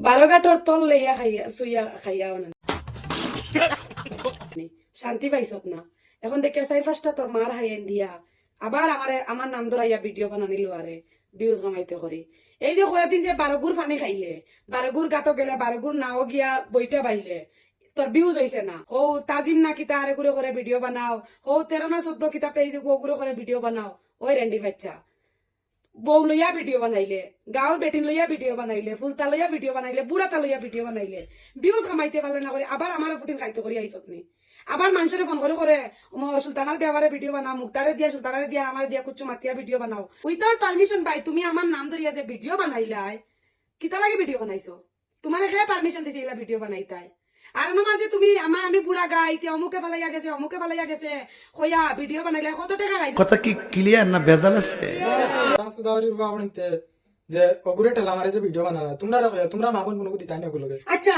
বারোঘাটর তল লইয়া খাইয়া সুইয়া খাইয়া অনেন শান্তি পাইছত না? এখন দেখে চারি পাঁচটা তোর মার হাইয়েন দিয়া। আবার আমার আমার নাম ধরাইয়া ভিডিও বানানিল আরে ভিউজ কামাইতে করি এই যে কয়েকদিন যে বারোগুর পানি খাইলে বারোগুর গাটো গেলে বারোগুর নাও গিয়া বইটা বাইলে তোর ভিউজ হইছে না? হৌ তাজিম না কিতা আরে গুলো করে ভিডিও বানাও। হৌ তেরো না চোদ্দ কিতা পেজগুলো করে ভিডিও বানাও। ওই রেন্ডি বাচ্চা। বউ লইয়া ভিডিও বানাইলে, গাঁৱৰ বেটিন লইয়া ভিডিও বানাইলে ফুলতা লইয়া ভিডিও বানাইলে বুড়াতা লইয়া ভিডিও বানাইলে ভিউজ কামাইতে পারলে না করে আবার ফুটিন খাইতে করি আইসত নি আবার মানুষের ফোন করে করে সুলতানার ব্যবহারে ভিডিও বানাও মুক্তারে দিয়া সুলতানারে দিয়া আমার দিয়া কুচু মাতিয়া ভিডিও বানাও। উইথাউট পারমিশন পাই তুমি আমার নাম ধরিয়া যে ভিডিও বানাইলাই, কিতা লাগে ভিডিও বানাইছো? তোমার এখানে পারমিশন দিছে এলা ভিডিও বানাইতাই? আর মাঝে তুমি আমার আমি বুড়া গাই এতিয়া অমুকে ফালাইয়া গেছে, অমুকে ফালাইয়া গেছে কইয়া ভিডিও বানাইলে কত টাকা খাইছো? কথা কি ক্লিয়ার না ভেজাল আছে? সুদাওয়ারির বাবনিতে যে অগুরে টেলা যে ভিডিও বানানা তোমরা তোমরা মাগুন কোনো দিতাই না ওগুলোকে আচ্ছা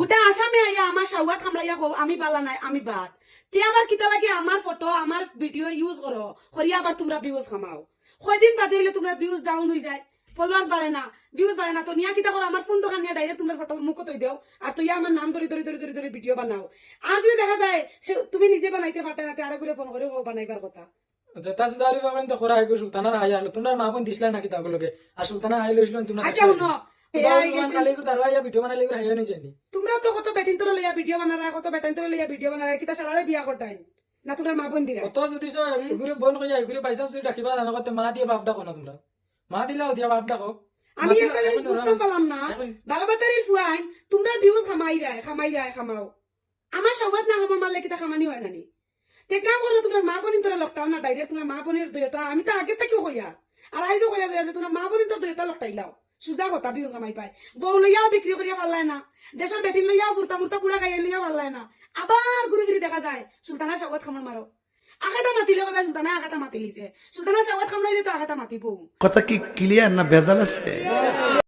গোটা আসামে আইয়া আমার সাউয়াত খামড়াইয়া কও আমি পালা নাই আমি বাদ তে আবার কিতা লাগে আমার ফটো আমার ভিডিও ইউজ করো করিয়া আবার তোমরা ভিউজ কামাও কয়দিন বাদে হইলে তোমরা ভিউজ ডাউন যায় ফলোয়ার্স বাড়ে না ভিউজ বাড়ে না তো নিয়া কিতা করো আমার ফোন দোকান নিয়ে ডাইরেক্ট তোমরা ফটো মুখ তৈ দেও আর তুই আমার নাম ধরে ধরে ধরে ধরে ধরে ভিডিও বানাও আর যদি দেখা যায় তুমি নিজে বানাইতে পারতে না আরে করে ফোন করে বানাইবার কথা যেটা সুদাওয়ারি বাবনিতে খরা আইগো সুলতানার হাই আলো তোমরা মাগুন দিছলাই নাকি তাগুলোকে আর সুলতানা হাই লইছিল তোমরা আচ্ছা শুনো। এয়া আই গেছে। কালি করে তারওয়া ভিডিও বানালে করে হাই নাই জানি তোমরা তো কত বেটিন তোর লইয়া ভিডিও বানারা কত বেটাইন তোর লইয়া ভিডিও বানারা কিতা সারারে বিয়া করতাই না তোমরা মা বোন দিরা কত যদি কইয়া পাইছাম জানো কত মা দিয়ে বাপ ডাকো না তোমরা? মা দিলাও দিয়া বাপ ডাকো আমি একটা জিনিস বুঝতে পারলাম না। বারো বাতারির ফুয়াইন তোমরা ভিউজ খামাই রায় খামাই রায় খামাও আমার সবাত না খামার মারলে কিতা খামানি হয় নানি? কাম করো তোমার মা বোনিন তোরা লকটাও না ডাইরেক্ট তোমার মা বোনের দুইটা আমি তো আগে থেকেও কইয়া আর আইজও কইয়া যায় যে তোমার মা বোনিন তোর দুইটা লকটাইলাও সুজা কথা ভিউজ কামাই পায়। বউ লইয়াও বিক্রি করিয়া পারলাই না। দেশের বেটিন লইয়াও ফুরতা মুরতা পুরা গাইয়া লইয়া পারলাই না। আবার ঘুরে ঘুরে দেখা যায় সুলতানা সাগত খামার মারো আগাটা মাতিলে কইবা সুলতানা আগাটা মাতিলিছে। সুলতানা সাগত খামড়াইলে তো আগাটা মাতিবো কথা কি ক্লিয়ার না ভেজাল আছে?